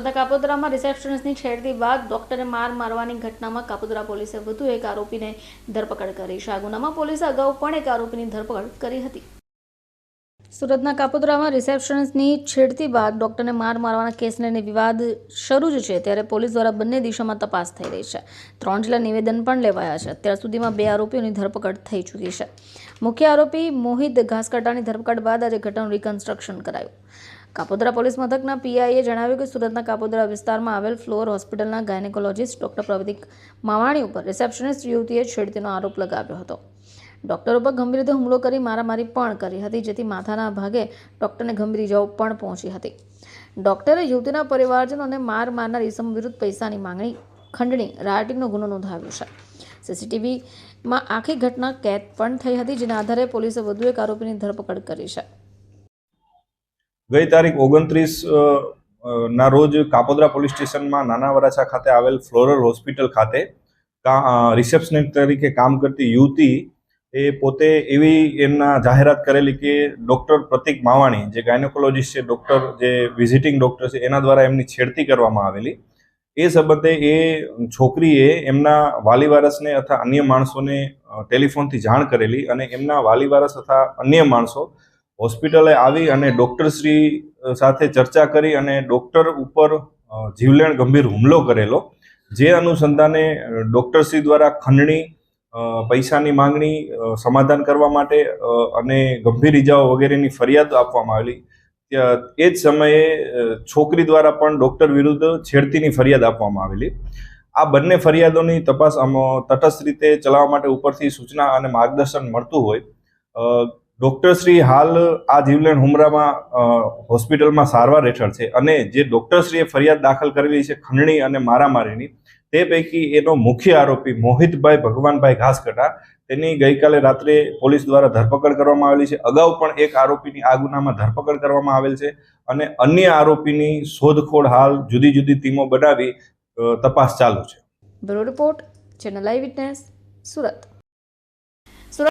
તથા કાપોદ્રામાં રિસેપ્શનિસ્ટની છેડતી બાદ ડોક્ટરે માર મારવાની ઘટનામાં કાપોદરા પોલીસે વધુ એક આરોપીને ધરપકડ કરી. છે આ ગુનામાં પોલીસે અગાઉ પણ એક આરોપીની ધરપકડ કરી હતી. સુરતના કાપોદરામાં રિસેપ્શનિસ્ટની છેડતી બાદ ડોક્ટરને માર મારવાના કેસને લઈને વિવાદ શરૂ જ છે, ત્યારે પોલીસ દ્વારા બંને દિશામાં તપાસ થઈ રહી છે. ત્રણ જેટલા નિવેદન પણ લેવાયા છે. અત્યાર સુધીમાં બે આરોપીઓની ધરપકડ થઈ ચૂકી છે. મુખ્ય આરોપી મોહિત ઘાસકટાની ધરપકડ બાદ આજે ઘટનાનું રિકન્સ્ટ્રક્શન કરાયું. કાપોદ્રા પોલીસ મથકના પીઆઈએ જણાવ્યું કે સુરતના કાપોદ્રા વિસ્તારમાં આવેલ ફ્લોર હોસ્પિટલના ગાયનેકોલોજીસ્ટ ડોક્ટર પ્રવતિક માવાણી ઉપર રિસેપ્શનિસ્ટ યુવતીએ છેડતીનો આરોપ લગાવ્યો હતો. ડોક્ટર ઉપર ગંભીર રીતે હુમલો કરી મારામારી પણ કરી હતી, જેથી માથાના ભાગે ડોક્ટરને ગંભીર ઇજાઓ પણ પહોંચી હતી. ડોક્ટરે યુવતીના પરિવારજનોને માર મારનાર ઇસમ વિરુદ્ધ પૈસાની માંગણી, ખંડણી, રાયોટિંગનો ગુનો નોંધાવ્યો છે. સીસીટીવીમાં આખી ઘટના કેદ પણ થઈ હતી, જેના આધારે પોલીસે વધુ એક આરોપીની ધરપકડ કરી છે. ગઈ તારીખ ઓગણત્રીસ ના રોજ કાપોદ્રા પોલીસ સ્ટેશનમાં નાના વરાછા ખાતે આવેલ ફ્લોરલ હોસ્પિટલ ખાતે રિસેપ્શનિસ્ટ તરીકે કામ કરતી યુવતી એ પોતે એવી એમના જાહેરાત કરેલી કે ડૉક્ટર પ્રતિક માવાણી, જે ગાયનેકોલોજીસ્ટ છે, ડૉક્ટર, જે વિઝિટિંગ ડૉક્ટર છે, એના દ્વારા એમની છેડતી કરવામાં આવેલી. એ સંબંધે એ છોકરીએ એમના વાલીવારસને અથવા અન્ય માણસોને ટેલિફોનથી જાણ કરેલી અને એમના વાલીવારસ તથા અન્ય માણસો હોસ્પિટલે આવી અને ડૉક્ટરશ્રી સાથે ચર્ચા કરી અને ડૉક્ટર ઉપર જીવલેણ ગંભીર હુમલો કરેલો. જે અનુસંધાને ડૉક્ટરશ્રી દ્વારા ખંડણી પૈસાની માંગણી સમાધાન કરવા માટે અને ગંભીર ઇજાઓ વગેરેની ફરિયાદ આપવામાં આવેલી. એ જ સમયે છોકરી દ્વારા પણ ડૉક્ટર વિરુદ્ધ છેડતીની ફરિયાદ આપવામાં આવેલી. આ બંને ફરિયાદોની તપાસ તટસ્થ રીતે ચલાવવા માટે ઉપરથી સૂચના અને માર્ગદર્શન મળતું હોય. ડૉક્ટરશ્રી હાલ આ જીવલેણ હુમરામાં હોસ્પિટલમાં સારવાર હેઠળ છે અને જે ડૉક્ટરશ્રીએ ફરિયાદ દાખલ કરેલી છે ખંડણી અને મારામારીની, તે પૈકી એનો મુખ્ય આરોપી મોહિતભાઈ ભગવાનભાઈ ઘાસકટા, તેની ગઈકાલે રાત્રે પોલીસ દ્વારા ધરપકડ કરવામાં આવેલી છે. અગાઉ પણ એક આરોપીની આ ગુનામાં ધરપકડ કરવામાં આવેલ છે અને અન્ય આરોપીની શોધખોળ હાલ જુદી જુદી ટીમો બનાવી તપાસ ચાલુ છે. Bureau report, channel I witness, Surat.